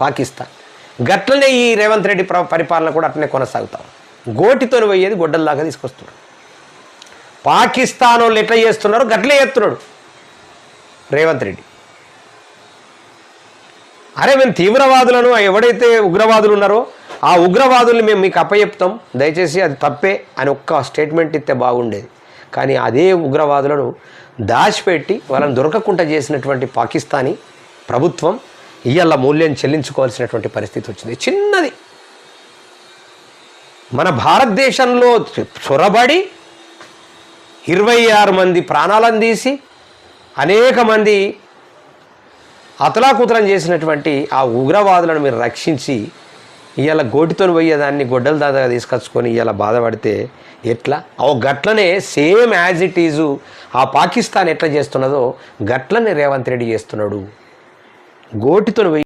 పాకిస్తాన్. గట్లనే ఈ రేవంత్ రెడ్డి పరిపాలన కూడా అట్లనే కొనసాగుతాం. గోటితో పోయేది గొడ్డల్లాగా తీసుకొస్తున్నాడు పాకిస్తాన్ వాళ్ళు ఎట్లా చేస్తున్నారో గట్లే చేస్తున్నాడు రేవంత్ రెడ్డి. అరే మేము తీవ్రవాదులను ఎవడైతే ఉగ్రవాదులు ఉన్నారో ఆ ఉగ్రవాదుల్ని మేము మీకు అప్పచెప్తాం. దయచేసి అది తప్పే అని ఒక్క స్టేట్మెంట్ ఇస్తే బాగుండేది. కానీ అదే ఉగ్రవాదులను దాచిపెట్టి వాళ్ళని దొరకకుండా చేసినటువంటి పాకిస్తానీ ప్రభుత్వం ఇవాళ మూల్యం చెల్లించుకోవాల్సినటువంటి పరిస్థితి వచ్చింది. చిన్నది. మన భారతదేశంలో చొరబడి ఇరవై ఆరు మంది ప్రాణాలను తీసి అనేక మంది అతలాకుతలం చేసినటువంటి ఆ ఉగ్రవాదులను మీరు రక్షించి ఇవాళ గోటితో పోయేదాన్ని గొడ్డల దాదాగా తీసుకొచ్చుకొని ఇవాళ బాధపడితే ఎట్లా? ఓ గట్లనే సేమ్ యాజ్ ఇట్ ఈజు ఆ పాకిస్తాన్ ఎట్లా చేస్తున్నదో గట్లనే రేవంత్ రెడ్డి చేస్తున్నాడు. గోటితో